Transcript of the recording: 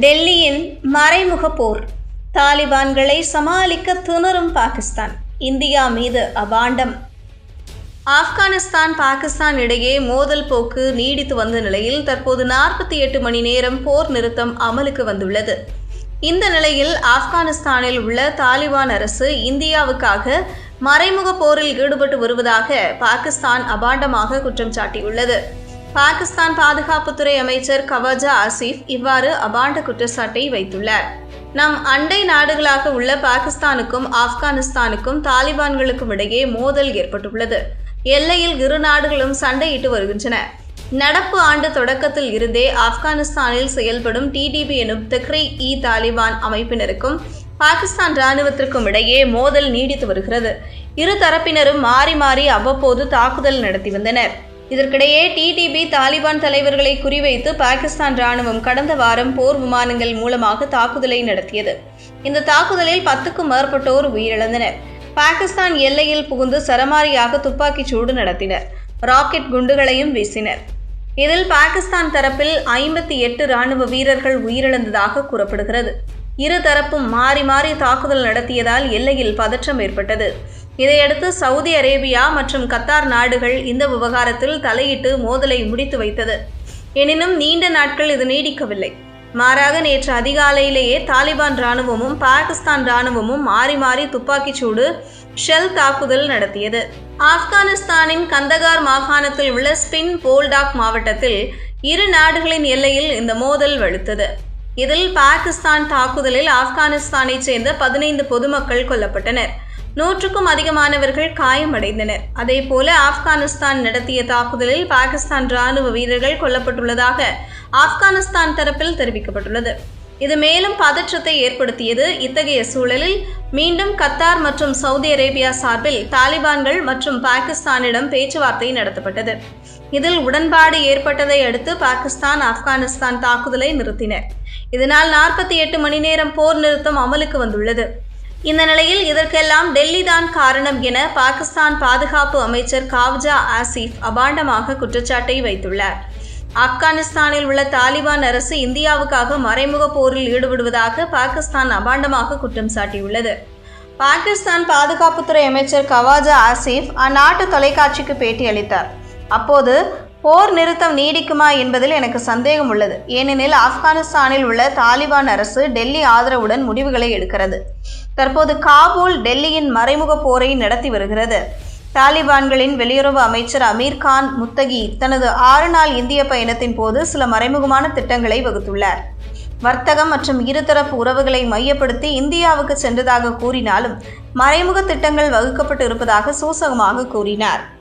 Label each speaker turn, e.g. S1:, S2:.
S1: டெல்லியின் மறைமுக போர். தாலிபான்களை சமாளிக்க திணறும் பாகிஸ்தான். இந்தியா மீது அபாண்டம். ஆப்கானிஸ்தான் பாகிஸ்தான் இடையே மோதல் போக்கு நீடித்து வந்த நிலையில் தற்போது நாற்பத்தி எட்டு மணி நேரம் போர் நிறுத்தம் அமலுக்கு வந்துள்ளது. இந்த நிலையில் ஆப்கானிஸ்தானில் உள்ள தாலிபான் அரசு இந்தியாவுக்காக மறைமுக போரில் ஈடுபட்டு வருவதாக பாகிஸ்தான் அபாண்டமாக குற்றம் சாட்டியுள்ளது. பாகிஸ்தான் பாதுகாப்புத்துறை அமைச்சர் கவாஜா ஆசிஃப் இவ்வாறு அபாண்ட குற்றச்சாட்டை வைத்துள்ளார். நம் அண்டை நாடுகளாக உள்ள பாகிஸ்தானுக்கும் ஆப்கானிஸ்தானுக்கும் தாலிபான்களுக்கும் இடையே மோதல் ஏற்பட்டுள்ளது. எல்லையில் இரு நாடுகளும் சண்டையிட்டு வருகின்றன. நடப்பு ஆண்டு தொடக்கத்தில் இருந்தே ஆப்கானிஸ்தானில் செயல்படும் டிடிபி எனும் தெக்ரி இ தாலிபான் அமைப்பினருக்கும் பாகிஸ்தான் ராணுவத்திற்கும் இடையே மோதல் நீடித்து வருகிறது. இரு தரப்பினரும் மாறி மாறி அவ்வப்போது தாக்குதல் நடத்தி வந்தனர். இதற்கிடையே டிடிபி தாலிபான் தலைவர்களை குறிவைத்து பாகிஸ்தான் ராணுவம் கடந்த வாரம் போர் விமானங்கள் மூலமாக தாக்குதலை நடத்தியது. இந்த தாக்குதலில் பத்துக்கும் மேற்பட்டோர் உயிரிழந்தனர். பாகிஸ்தான் எல்லையில் புகுந்து சரமாரியாக துப்பாக்கிச் சூடு நடத்தினர். ராக்கெட் குண்டுகளையும் வீசினர். இதில் பாகிஸ்தான் தரப்பில் ஐம்பத்தி எட்டு ராணுவ வீரர்கள் உயிரிழந்ததாக கூறப்படுகிறது. இரு தரப்பும் மாறி மாறி தாக்குதல் நடத்தியதால் எல்லையில் பதற்றம் ஏற்பட்டது. இதையடுத்து சவுதி அரேபியா மற்றும் கத்தார் நாடுகள் இந்த விவகாரத்தில் தலையிட்டு மோதலை முடித்து வைத்தது. எனினும் நீண்ட நாட்கள் இது நீடிக்கவில்லை. மாறாக நேற்று அதிகாலையிலேயே தாலிபான் ராணுவமும் பாகிஸ்தான் ராணுவமும் மாறி மாறி துப்பாக்கிச்சூடு ஷெல் தாக்குதல் நடத்தியது. ஆப்கானிஸ்தானின் கந்தகார் மாகாணத்தில் உள்ள ஸ்பின் போல்டாக் மாவட்டத்தில் இரு நாடுகளின் எல்லையில் இந்த மோதல் வலுத்தது. இதில் பாகிஸ்தான் தாக்குதலில் ஆப்கானிஸ்தானைச் சேர்ந்த பதினைந்து பொதுமக்கள் கொல்லப்பட்டனர். நூற்றுக்கும் அதிகமானவர்கள் காயமடைந்தனர். அதேபோல ஆப்கானிஸ்தான் நடத்திய தாக்குதலில் பாகிஸ்தான் ராணுவ வீரர்கள் கொல்லப்பட்டுள்ளதாக ஆப்கானிஸ்தான் தரப்பில் தெரிவிக்கப்பட்டுள்ளது. இது மேலும் பதற்றத்தை ஏற்படுத்தியது இத்தகைய சூழலில் மீண்டும் கத்தார் மற்றும் சவுதி அரேபியா சார்பில் தாலிபான்கள் மற்றும் பாகிஸ்தானிடம் பேச்சுவார்த்தை நடத்தப்பட்டது. இதில் உடன்பாடு ஏற்பட்டதை அடுத்து பாகிஸ்தான் ஆப்கானிஸ்தான் தாக்குதலை நிறுத்தினர் இதனால் நாற்பத்தி எட்டு மணி நேரம் போர் நிறுத்தம் அமலுக்கு வந்துள்ளது. இந்த நிலையில் இதற்கெல்லாம் டெல்லி தான் காரணம் என பாகிஸ்தான் பாதுகாப்பு அமைச்சர் காவ்ஜா ஆசிஃப் அபாண்டமாக குற்றச்சாட்டை வைத்துள்ளார். ஆப்கானிஸ்தானில் உள்ள தாலிபான் அரசு இந்தியாவுக்காக மறைமுக போரில் ஈடுபடுவதாக பாகிஸ்தான் அபாண்டமாக குற்றம் சாட்டியுள்ளது. பாகிஸ்தான் பாதுகாப்புத்துறை அமைச்சர் கவாஜா ஆசிஃப் அந்நாட்டு தொலைக்காட்சிக்கு பேட்டியளித்தார். அப்போது போர் நிறுத்தம் நீடிக்குமா என்பதில் எனக்கு சந்தேகம் உள்ளது. ஏனெனில் ஆப்கானிஸ்தானில் உள்ள தாலிபான் அரசு டெல்லி ஆதரவுடன் முடிவுகளை எடுக்கிறது. தற்போது காபூல் டெல்லியின் மறைமுக போரை நடத்தி வருகிறது. தாலிபான்களின் வெளியுறவு அமைச்சர் அமீர் கான் முத்தகி தனது ஆறு நாள் இந்திய பயணத்தின் போது சில மறைமுகமான திட்டங்களை வகுத்துள்ளார். வர்த்தகம் மற்றும் இருதரப்பு உறவுகளை மையப்படுத்தி இந்தியாவுக்கு சென்றதாக கூறினாலும் மறைமுக திட்டங்கள் வகுக்கப்பட்டு இருப்பதாக சூசகமாக கூறினார்.